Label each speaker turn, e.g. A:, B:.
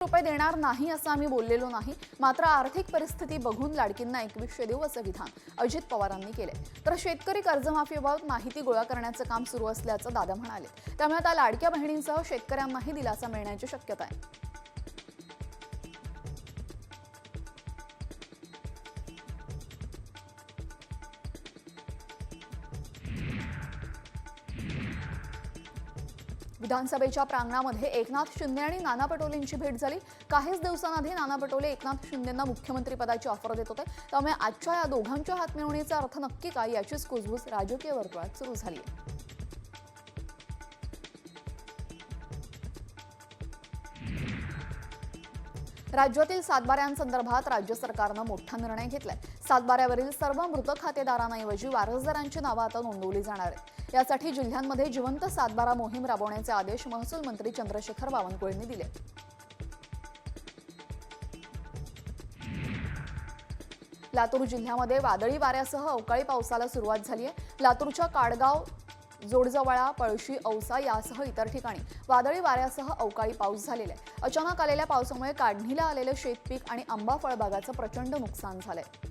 A: रुपये देणार नाही असं आम्ही बोललेलो नाही. मात्र आर्थिक परिस्थिती बघून लाडकींना एकवीसशे देऊ असं विधान अजित पवारांनी केले. तर शेतकरी कर्जमाफीबाबत माहिती गोळा करण्याचं काम सुरू असल्याचं दादा म्हणाले. त्यामुळे आता लाडक्या बहिणींसह शेतकऱ्यांनाही दिलासा मिळण्याची शक्यता आहे. विधानसभेच्या प्रांगणामध्ये एकनाथ शिंदे आणि नाना पटोलेंची भेट झाली. काहीच दिवसांआधी नाना पटोले एकनाथ शिंदेंना मुख्यमंत्रीपदाची ऑफर देत होते. त्यामुळे आजच्या या दोघांच्या हातमिळवणीचा अर्थ नक्की काय याचीच कुजबूज राजकीय वर्तुळात सुरू झाली राज्यातील सातबाऱ्यांसंदर्भात राज्य सरकारनं मोठा निर्णय घेतलाय. सातबाऱ्यावरील सर्व मृत खातेदारांऐवजी वारसदारांची नावं आता नोंदवली जाणार आहेत. यासाठी जिल्ह्यांमध्ये जिवंत सातबारा मोहीम राबवण्याचे आदेश महसूल मंत्री चंद्रशेखर बावनकुळेंनी दिले. लातूर जिल्ह्यामध्ये वादळी वाऱ्यासह अवकाळी पावसाला सुरुवात झाली आहे लातूरच्या काडगाव जोडजवळा पळशी औसा यासह इतर ठिकाणी वादळी वाऱ्यासह अवकाळी पाऊस झालेला आहे. अचानक आलेल्या पावसामुळे काढणीला आलेलं शेतपीक आणि आंबा फळबागाचं प्रचंड नुकसान झालंय.